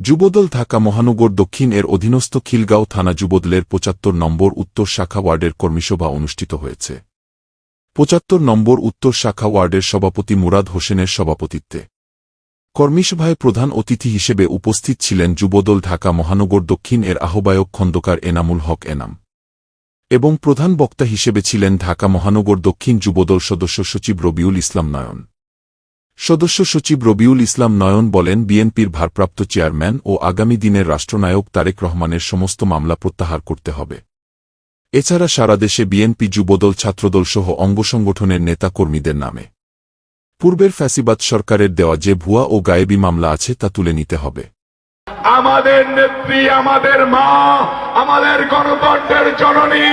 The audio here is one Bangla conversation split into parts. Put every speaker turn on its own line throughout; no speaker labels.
যুবদল ঢাকা মহানগর দক্ষিণ এর অধীনস্থ খিলগাঁও থানা যুবদলের পঁচাত্তর নম্বর উত্তর শাখা ওয়ার্ডের কর্মীসভা অনুষ্ঠিত হয়েছে। পঁচাত্তর নম্বর উত্তর শাখা ওয়ার্ডের সভাপতি মুরাদ হোসেনের সভাপতিত্বে। কর্মীসভায় প্রধান অতিথি হিসেবে উপস্থিত ছিলেন যুবদল ঢাকা মহানগর দক্ষিণ এর আহ্বায়ক খন্দকার এনামুল হক এনাম। এবং প্রধান বক্তা হিসেবে ছিলেন ঢাকা মহানগর দক্ষিণ যুবদল সদস্য সচিব রবিউল ইসলাম নয়ন। সদস্য সচিব রবিউল ইসলাম নয়ন বলেন, বিএনপির ভারপ্রাপ্ত চেয়ারম্যান ও আগামী দিনের রাষ্ট্রনায়ক তারেক রহমানের সমস্ত মামলা প্রত্যাহার করতে হবে। এছাড়া সারা দেশে বিএনপি যুবদল, ছাত্রদল সহ অঙ্গসংগঠনের নেতা কর্মীদের নামে। পূর্বের ফ্যাসিবাদ সরকারের দেওয়া যে ভুয়া ও গায়েবী মামলা আছে তা তুলে নিতে হবে।
আমাদের নেত্রী, আমাদের মা, আমাদের গণতন্ত্রের জননী,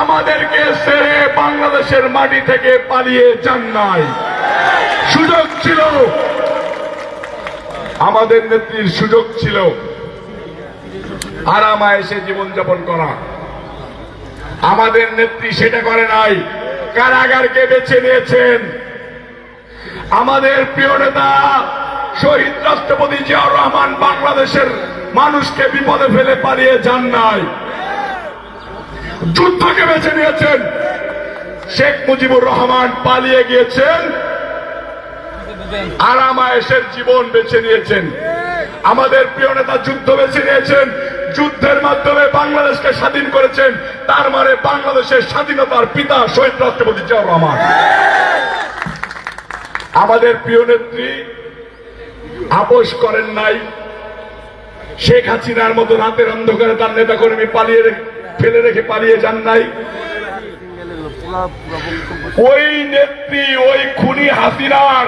আমাদেরকে ছেড়ে বাংলাদেশের মাটি থেকে পালিয়ে যান নাই। সুযোগ ছিল। আমাদের নেত্রীর সুযোগ ছিল। আরামায় এসে জীবনযাপন করা। আমাদের নেত্রী সেটা করে নাই। কারাগারকে বেছে নিয়েছেন। আমাদের প্রিয় নেতা শহীদ রাষ্ট্রপতি জিয়াউর রহমান বাংলাদেশের মানুষকে বিপদে ফেলে পালিয়ে যান নাই। যুদ্ধকে বেছে নিয়েছেন। শেখ মুজিবুর রহমান পালিয়ে গিয়েছেন। আরামায়েশের জীবন বেছে নিয়েছেন। আমাদের প্রিয় নেতা যুদ্ধ বেছে নিয়েছেন। যুদ্ধের মাধ্যমে বাংলাদেশকে স্বাধীন করেছেন। তার মানে বাংলাদেশের স্বাধীনতার পিতা শহীদ রাষ্ট্রপতি জিয়াউর রহমান। আমাদের প্রিয় নেত্রী আপোষ করেন নাই। শেখ হাসিনার মতো রাতের অন্ধকারে তার নেতাকর্মী পালিয়ে রে- ফেলে রেখে পালিয়ে যান নাই। ওই নেত্রী, ওই খুনি হাসিনার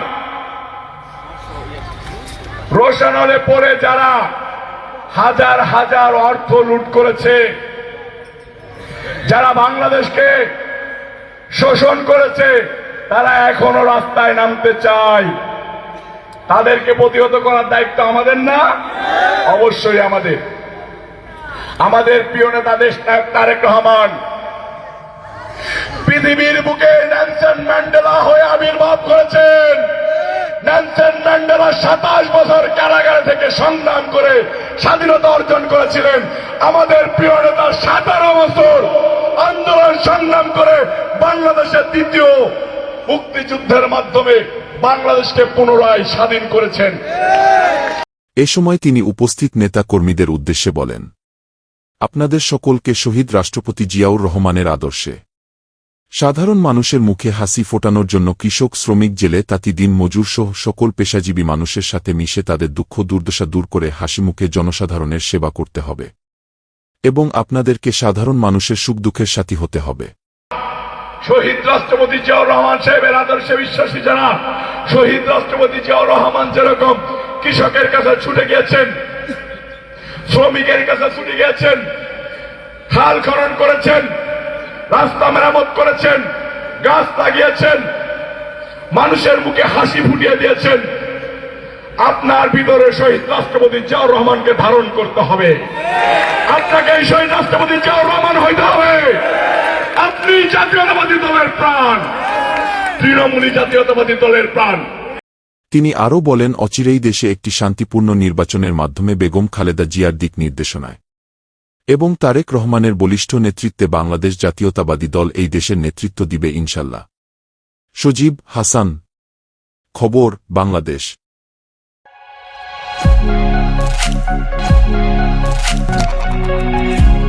রোশানলে পড়ে যারা হাজার হাজার অর্থ লুট করেছে, যারা বাংলাদেশকে শোষণ করেছে, তারা এখনও রাস্তায় নামতে চায়। তাদেরকে প্রতিহত করার দায়িত্ব আমাদের না? অবশ্যই আমাদের। আমাদের প্রিয় নেতা দেশ নায়ক তারেক রহমান, পৃথিবীর বুকে ন্যানসন ম্যান্ডেলা হয়ে আবির্ভাব করেছেন। সাতাশ বছর কারাগারে থেকে সংগ্রাম করে স্বাধীনতা অর্জন করেছিলেন। আমাদের প্রিয় নেতা সতেরো বছর আন্দোলন সংগ্রাম করে বাংলাদেশের দ্বিতীয় মুক্তিযুদ্ধের মাধ্যমে বাংলাদেশকে পুনরায় স্বাধীন করেছেন।
এ সময় তিনি উপস্থিত নেতা কর্মীদের উদ্দেশ্যে বলেন, আপনাদের সকলকে শহীদ রাষ্ট্রপতি জিয়াউর রহমানের আদর্শে। সাধারণ মানুষের মুখে হাসি ফোটানোর জন্য কৃষক, শ্রমিক, জেলে, তাঁতি, দিন, মজুর সহ সকল পেশাজীবী মানুষের সাথে মিশে তাদের দুঃখ, দুর্দশা দূর করে হাসি মুখে জনসাধারণের সেবা করতে হবে। এবং আপনাদেরকে সাধারণ মানুষের সুখ দুঃখের সাথী হতে হবে।
শহীদ রাষ্ট্রপতি জিয়াউর রহমান সাহেবের আদর্শে বিশ্বাসী যারা, শহীদ রাষ্ট্রপতি জিয়াউর রহমান যেরকম কৃষকের কাছে ছুটে গিয়েছেন, শ্রমিকের কাছে ছুটে গিয়েছেন খাল খনন করেছেন রাস্তা মেরামত করেছেন, গাছ লাগিয়েছেন, মানুষের মুখে হাসি ফুটিয়ে দিয়েছেন। আপনার ভিতরে শহীদ রাষ্ট্রপতি জিয়াউর রহমানকে ধারণ করতে হবে। আপনাকে এই শহীদ রাষ্ট্রপতি জিয়াউর রহমান হইতে হবে। আপনি জাতীয়তাবাদী দলের প্রাণ। তৃণমূলী জাতীয়তাবাদী দলের প্রাণ।
তিনি আরও বলেন, অচিরেই দেশে একটি শান্তিপূর্ণ নির্বাচনের মাধ্যমে বেগম খালেদা জিয়ার দিক নির্দেশনায়। এবং তারেক রহমানের বলিষ্ঠ নেতৃত্বে বাংলাদেশ জাতীয়তাবাদী দল এই দেশের নেতৃত্ব দিবে ইনশাল্লাহ সজীব হাসান খবর, বাংলাদেশ Thank you.